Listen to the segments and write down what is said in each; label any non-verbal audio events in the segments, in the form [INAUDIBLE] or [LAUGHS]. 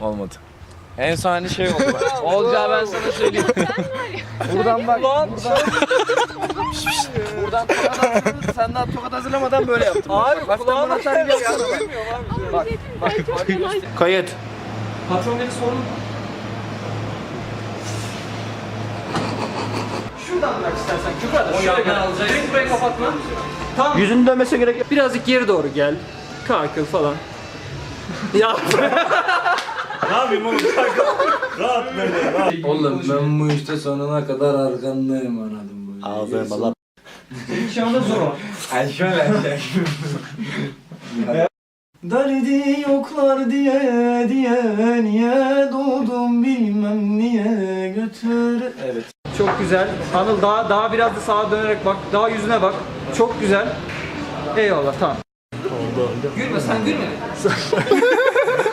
Olmadı. En son hani şey oldu. [LAUGHS] Olacağı ben sana söyleyeyim. buradan bak. Buradan. buradan tokat. Sen daha tokat hazırlamadan böyle yaptın. Abi bak, kulağına sen yapsana bak. Bak bak. Kayıt. Patron beni sorun. Şuradan bırak istersen. Kübra da şöyle gel. Direkt burayı kapatma. Tamam. Yüzünü dönmesine gerek yok. Birazcık geri doğru gel. Kalkın falan. [LAUGHS] ya yapayım oğlum? Rahat böyle rahat. Oğlum ben bu işte sonuna kadar arkandayım anladım böyle. Ağzına bala. şu anda zor o. Ay şöyle Derdi yoklar diye diye niye doğdum bilmem niye götür. Evet. Çok güzel. Anıl daha daha biraz da sağa dönerek bak. Daha yüzüne bak. Çok güzel. Eyvallah tamam. Gülme sen gülme. [LAUGHS]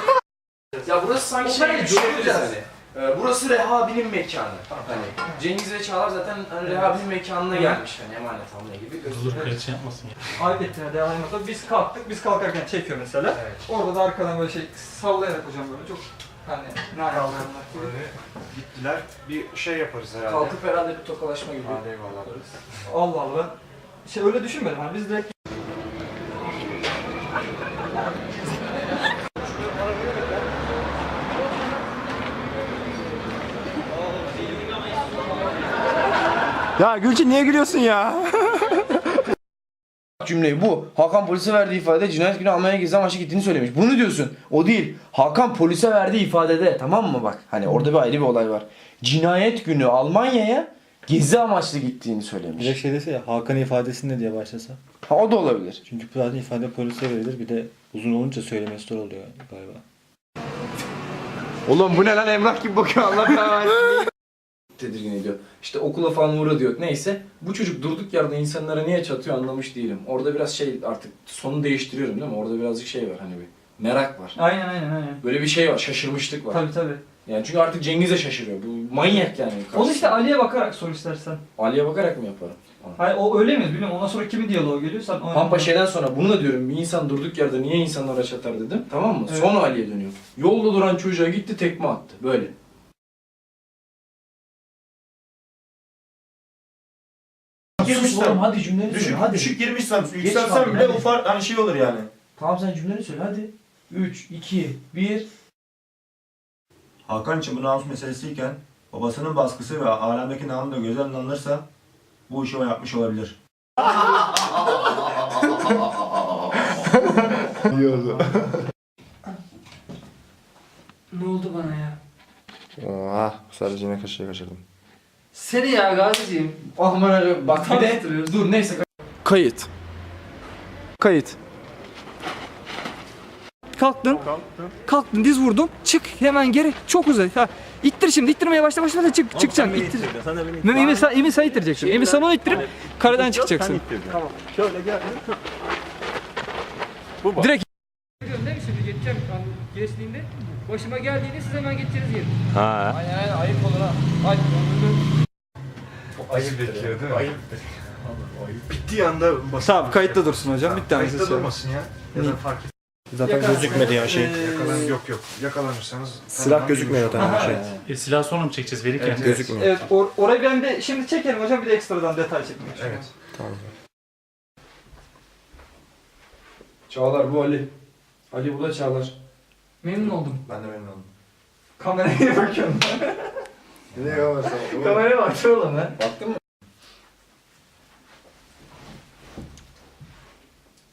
Ya burası sanki şey gibi düşündünüz hani. Ee, burası Rehabi'nin mekanı. Hani Cengiz ve Çağlar zaten hani Rehabi'nin mekanına gelmiş hani emanet almaya gibi gözüküyor. Kraliçe yapmasın ya. Aletine devam etmekte. Biz kalktık. Biz kalkarken çekiyor mesela. Evet. Orada da arkadan böyle şey sallayarak hocam böyle çok hani ne yapalım. Gittiler. Bir şey yaparız herhalde. Kalkıp herhalde bir tokalaşma gibi. Hadi eyvallah. Allah Allah şey öyle düşünmedim hani biz direkt Ya Gülçin niye gülüyorsun ya? [LAUGHS] Cümleyi bu. Hakan polise verdiği ifadede cinayet günü Almanya'ya gizli amaçlı gittiğini söylemiş. Bunu diyorsun. O değil. Hakan polise verdiği ifadede tamam mı bak. Hani orada bir ayrı bir olay var. Cinayet günü Almanya'ya gizli amaçlı gittiğini söylemiş. Direkt şey dese ya Hakan ifadesinde diye başlasa. Ha, o da olabilir. Çünkü zaten ifade polise verilir bir de uzun olunca söylemesi zor oluyor galiba. Oğlum bu ne lan Emrah gibi bakıyor Allah kahretsin. [LAUGHS] tedirgin ediyor. İşte okula falan uğra diyor. Neyse bu çocuk durduk yerde insanlara niye çatıyor anlamış değilim. Orada biraz şey artık sonu değiştiriyorum değil mi? Orada birazcık şey var hani bir merak var. aynen aynen aynen. Böyle bir şey var, şaşırmışlık var. Tabii tabii. Yani çünkü artık Cengiz de şaşırıyor. Bu manyak yani. Onu işte Ali'ye bakarak sor istersen. Ali'ye bakarak mı yaparım? Hayır o öyle mi bilmiyorum. Ondan sonra kimin diyaloğu geliyor sen Pampa şeyden sonra bunu da diyorum. Bir insan durduk yerde niye insanlara çatar dedim. Tamam mı? Evet. Sonra Ali'ye dönüyor. Yolda duran çocuğa gitti tekme attı. Böyle. Girmiş oğlum hadi cümleni Düşük, söyle hadi. düşük girmiş sen. kaldı, Yükselsen bile hadi. ufak hani şey olur yani. Tamam sen cümleni söyle hadi. 3, 2, 1. Hakan için bu namus meselesiyken babasının baskısı ve alemdeki namı da göz önüne alınırsa bu işi o yapmış olabilir. [LAUGHS] Ne oldu bana ya? Ah sadece yine kaşığı kaçırdım. Seni ya Gazi'ciğim. Aman öyle bak bir de dur neyse. Kayıt. Kayıt. Kalktın. Kalktın diz vurdun. Çık hemen geri. Çok uzak. Ha. İttir şimdi. ittirmeye başla başla başla çık çıkacaksın. İttir. Sen de beni Mehmet Emin sen, Emin sen ittireceksin. Emin sen onu ittirip kareden çıkacaksın. Tamam. Şöyle gel. Direkt Diyorum değil mi şimdi geçeceğim geçtiğinde başıma geldiğinde siz hemen geçeceğiniz yeri. Ha. Aynen ayıp olur ha. Hadi. Ayıp bekliyor değil mi? Ayıp. Bittiği anda basın. Tamam kayıtta dursun hocam. Bir tanesi Kayıtta durmasın ya. Ya da fark et. Zaten gözükmedi ya şey. Yakalan yok yok. Yakalanırsanız. Silah gözükmüyor zaten şey. E, silah sonra mı çekeceğiz verirken? Evet, gözükmüyor. Evet or orayı ben de şimdi çekelim hocam bir de ekstradan detay çekmek istiyorum. Evet. Tamam. Çağlar bu Ali. Ali bu da Çağlar. Memnun oldum. Ben de memnun oldum. Kameraya [LAUGHS] bakıyorum. Ne yaparsan. [LAUGHS] Kameraya baktı oğlum ha. Baktın mı?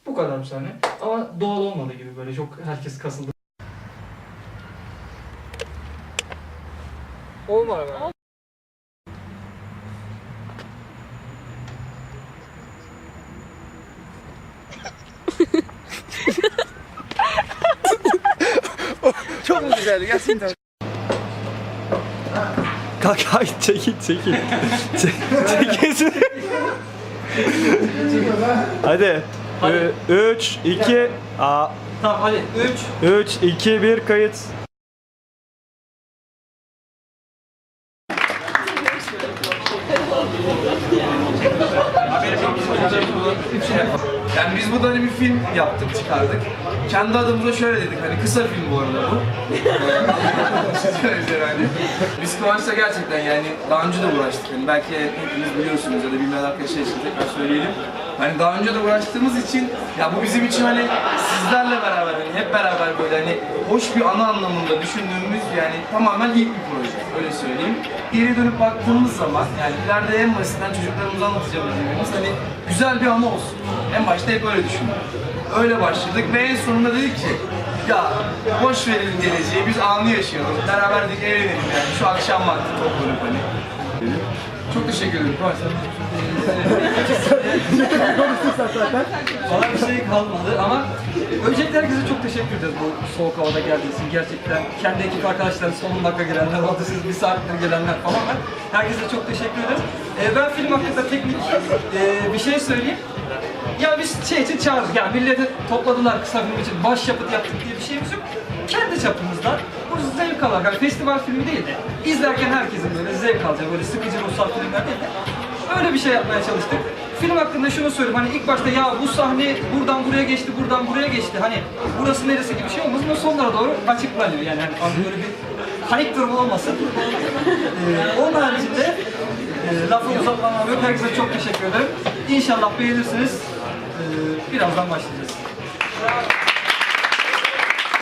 Bu kadar bir sahne. Ama doğal olmadı gibi böyle çok herkes kasıldı. Olmadı be. [LAUGHS] Çok güzel gerçekten. Kalk hayır çekil çekil. Çekilsin. Hadi. 3, 2, a, Tamam hadi 3 3, 2, 1 kayıt. bu şey Yani biz burada hani bir film yaptık, çıkardık. Kendi adımıza şöyle dedik, hani kısa film bu arada bu. Söyleyeceğim hani. Biz Kıvanç'la gerçekten yani daha önce de uğraştık. Hani belki hepiniz biliyorsunuz ya da bilmeyen arkadaşlar için tekrar söyleyelim. Hani daha önce de uğraştığımız için ya bu bizim için hani sizlerle beraber böyle hani hoş bir ana anlamında düşündüğümüz yani tamamen ilk bir proje öyle söyleyeyim. Geri dönüp baktığımız zaman yani ileride en basitinden çocuklarımıza anlatacağımız hani güzel bir anı olsun. En başta hep öyle düşündük. Öyle başladık ve en sonunda dedik ki ya boş verelim geleceği biz anı yaşayalım. Beraber dedik eğlenelim yani şu akşam vakti toplanıp hani. Çok teşekkür ederim. [LAUGHS] Kıvanç, Bana bir şey kalmadı ama öncelikle herkese çok teşekkür ederiz bu soğuk havada geldiğiniz için. Gerçekten kendi ekip arkadaşlarım son dakika gelenler oldu, siz bir saattir gelenler falan. Herkese çok teşekkür ederiz. Ee, ben film hakkında teknik e, bir şey söyleyeyim. Ya biz şey için çağırdık yani milleti topladılar kısa film için başyapıt yaptık diye bir şeyimiz yok. Kendi çapımızda bu zevk alarak yani festival filmi değil de izlerken herkesin böyle zevk alacağı böyle sıkıcı ruhsal filmler değil de öyle bir şey yapmaya çalıştık. Film hakkında şunu söyleyeyim hani ilk başta ya bu sahne buradan buraya geçti buradan buraya geçti hani burası neresi gibi bir şey olmasın ama sonlara doğru açıklanıyor yani hani böyle bir panik durumu olmasın. Ee, onun haricinde e, lafı uzatmam yok. Herkese çok teşekkür ederim. İnşallah beğenirsiniz. Ee, birazdan başlayacağız.